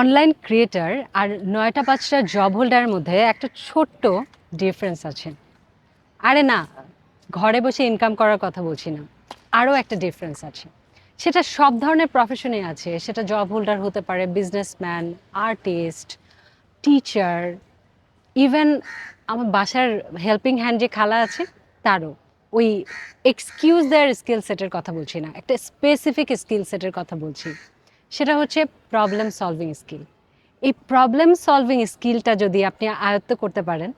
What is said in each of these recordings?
Online creator আর নয়টা পাঁচটা job হোল্ডারের মধ্যে একটা ছোট্ট ডিফারেন্স আছে। আরে না, ঘরে বসে ইনকাম করার কথা বলছি না আরও একটা ডিফারেন্স আছে। সেটা সব ধরনের প্রফেশনে আছে, সেটা জব হোল্ডার হতে পারে বিজনেসম্যান আর্টিস্ট টিচার ইভেন আমার বাসার হেল্পিং হ্যান্ড যে খালা আছে, তারও। ওই এক্সকিউজ দেয়ার স্কিল সেটের কথা বলছি না, একটা স্পেসিফিক স্কিল সেটের কথা বলছি। সেটা হচ্ছে প্রবলেম সলভিং স্কিল এই প্রবলেম সলভিং স্কিলটা যদি আপনি আয়ত্ত করতে পারেন,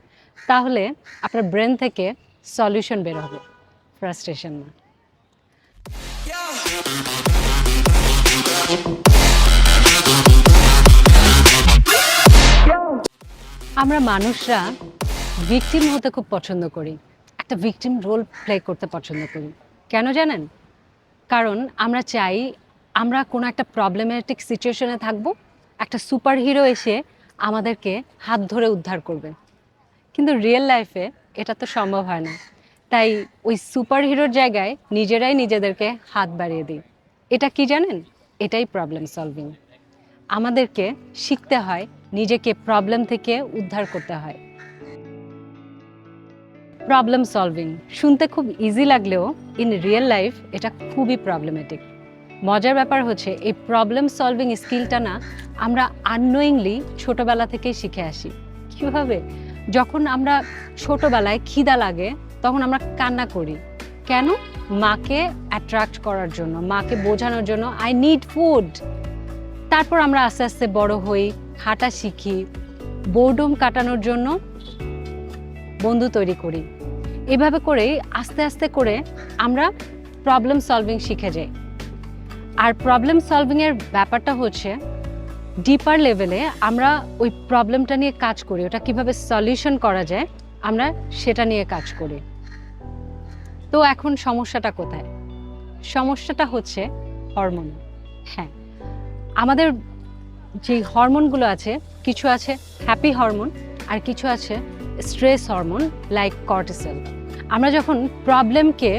তাহলে আপনার ব্রেন থেকে সলিউশন বের হবে। ফ্রাস্ট্রেশন না। আমরা মানুষরা ভিকটিম হতে খুব পছন্দ করি। একটা ভিকটিম রোল প্লে করতে পছন্দ করি। কেন জানেন? কারণ আমরা চাই আমরা কোনো একটা প্রবলেমেটিক সিচুয়েশনে থাকব, একটা সুপার হিরো এসে আমাদেরকে হাত ধরে উদ্ধার করবে। কিন্তু রিয়েল লাইফে এটা তো সম্ভব হয় না। তাই ওই সুপার হিরোর জায়গায় নিজেরাই নিজেদেরকে হাত বাড়িয়ে দিই। এটা কি জানেন? এটাই প্রবলেম সলভিং আমাদেরকে শিখতে হয়, নিজেকে প্রবলেম থেকে উদ্ধার করতে হয়। প্রবলেম সলভিং শুনতে খুব ইজি লাগলেও ইন রিয়েল লাইফ এটা খুবই প্রবলেমেটিক মজার ব্যাপার হচ্ছে, এই প্রবলেম সলভিং স্কিলটা না আমরা আননোয়িংলি ছোটবেলা থেকেই শিখে আসি। কীভাবে? যখন আমরা ছোটবেলায় খিদা লাগে, তখন আমরা কান্না করি। কেন? মাকে অ্যাট্রাক্ট করার জন্য, মাকে বোঝানোর জন্য আই নিড ফুড তারপর আমরা আস্তে আস্তে বড় হই, হাঁটা শিখি বোর্ডম কাটানোর জন্য বন্ধু তৈরি করি। এভাবে করেই আস্তে আস্তে করে আমরা প্রবলেম সলভিং শিখে যাই। আর প্রবলেম সলভিংয়ের ব্যাপারটা হচ্ছে ডিপার লেভেলে আমরা ওই প্রবলেমটা নিয়ে কাজ করি, ওটা কীভাবে সলিউশন করা যায়, আমরা সেটা নিয়ে কাজ করি। তো এখন সমস্যাটা কোথায়? সমস্যাটা হচ্ছে হরমোন হ্যাঁ আমাদের যে হরমোনগুলো আছে, কিছু আছে হ্যাপি হরমোন আর কিছু আছে স্ট্রেস হরমোন লাইক কর্টিসল আমরা যখন প্রবলেমকে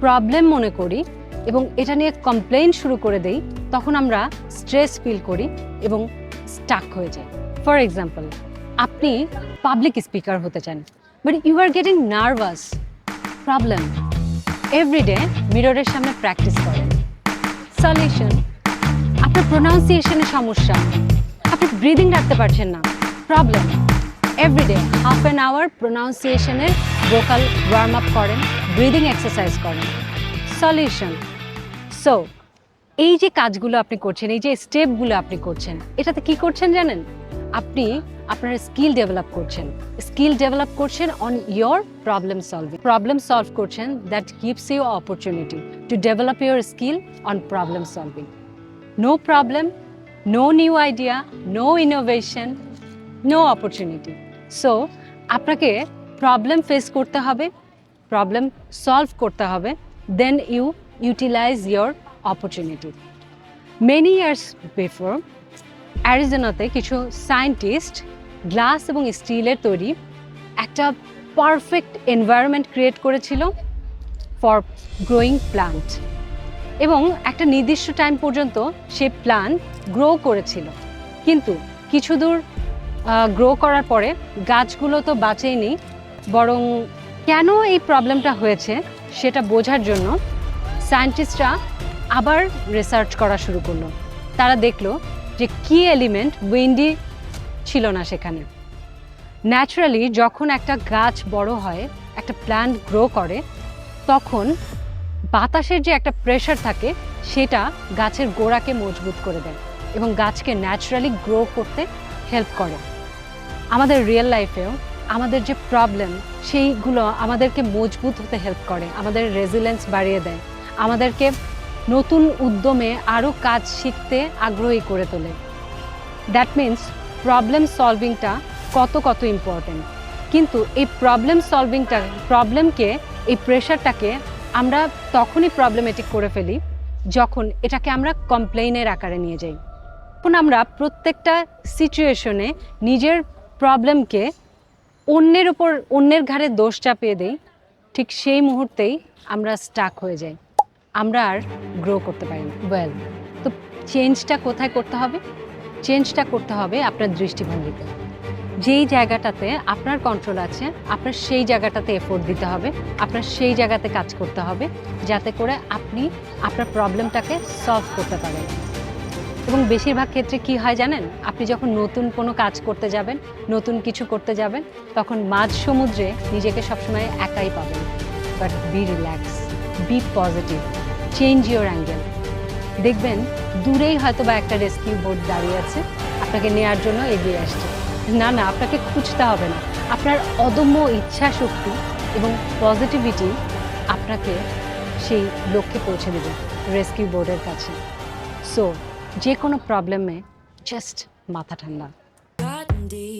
প্রবলেম মনে করি এবং এটা নিয়ে কমপ্লেন শুরু করে দেই, তখন আমরা স্ট্রেস ফিল করি এবং স্টাক হয়ে যাই। ফর এক্সাম্পল আপনি পাবলিক স্পিকার হতে চান but you are getting nervous problem every day মিররের সামনে প্র্যাকটিস করেন। সলিউশন আপনার প্রোনাউন্সিয়েশনের সমস্যা, আপনি ব্রিদিং রাখতে পারছেন না problem every day half an hour প্রোনাউন্সিয়েশনের vocal warm up করেন ব্রিদিং এক্সারসাইজ করেন। সলিউশন সো এই যে কাজগুলো আপনি করছেন, এই যে স্টেপগুলো আপনি করছেন, এটাতে কি করছেন জানেন? আপনি আপনার স্কিল ডেভেলপ করছেন। স্কিল ডেভেলপ করছেন on your problem solving problem solve করছেন that gives you opportunity to develop your skill on problem solving no problem no new idea no innovation no opportunity so আপনাকে problem face করতে হবে problem solve করতে হবে। Then you utilise your opportunity many years before অ্যারিজোনাতে কিছু scientist glass এবং স্টিলের তৈরি একটা পারফেক্ট এনভায়রনমেন্ট ক্রিয়েট করেছিল ফর গ্রোয়িং প্লান্ট এবং একটা নির্দিষ্ট টাইম পর্যন্ত সে প্লান্ট গ্রো করেছিল। কিন্তু কিছু দূর গ্রো করার পরে গাছগুলো তো বাঁচেইনি বরং কেন এই প্রবলেমটা হয়েছে? সেটা বোঝার জন্য সায়েন্টিস্টরা আবার রিসার্চ করা শুরু করল। তারা দেখল যে কি এলিমেন্ট উইন্ডি ছিল না সেখানে। ন্যাচারালি যখন একটা গাছ বড় হয়, একটা প্ল্যান্ট গ্রো করে, তখন বাতাসের যে একটা প্রেশার থাকে, সেটা গাছের গোড়াকে মজবুত করে দেয় এবং গাছকে ন্যাচারালি গ্রো করতে হেল্প করে। আমাদের রিয়েল লাইফেও আমাদের যে প্রবলেম সেইগুলো আমাদেরকে মজবুত হতে হেল্প করে, আমাদের রেজিলেন্স বাড়িয়ে দেয়, আমাদেরকে নতুন উদ্যমে আরও কাজ শিখতে আগ্রহী করে তোলে। দ্যাট মিন্স প্রবলেম সলভিংটা কত কত ইম্পর্টেন্ট কিন্তু এই প্রবলেম সলভিংটা প্রবলেমকে এই প্রেশারটাকে আমরা তখনই প্রবলেমেটিক করে ফেলি যখন এটাকে আমরা কমপ্লেইনের আকারে নিয়ে যাই। তখন আমরা প্রত্যেকটা সিচুয়েশনে নিজের প্রবলেমকে অন্যের উপর, অন্যের ঘাড়ে দোষ চাপিয়ে দেই, ঠিক সেই মুহূর্তেই আমরা স্টাক হয়ে যাই। আমরা আর গ্রো করতে পারি না। ওয়েল তো চেঞ্জটা কোথায় করতে হবে? চেঞ্জটা করতে হবে আপনার দৃষ্টিভঙ্গিতে। যেই জায়গাটাতে আপনার কন্ট্রোল আছে, আপনার সেই জায়গাটাতে এফোর্ট দিতে হবে, আপনার সেই জায়গাতে কাজ করতে হবে, যাতে করে আপনি আপনার প্রবলেমটাকে সলভ করতে পারেন। এবং বেশিরভাগ ক্ষেত্রে কি হয় জানেন? আপনি যখন নতুন কোনো কাজ করতে যাবেন, নতুন কিছু করতে যাবেন, তখন মাঝ সমুদ্রে নিজেকে সবসময় একাই পাবেন। But be relax be positive change your angle দেখবেন, দূরেই হয়তো বা একটা রেস্কিউ বোট দাঁড়িয়ে আছে, আপনাকে নেয়ার জন্য এগিয়ে আসছে। না না, আপনাকে খুঁজতে হবে না। আপনার অদম্য ইচ্ছা শক্তি এবং পজিটিভিটি আপনাকে সেই লক্ষ্যে পৌঁছে দেবে রেস্কিউ বোর্ডের কাছে। সো যে কোনো প্রবলেমে জাস্ট মাথা ঠান্ডা gotten deep.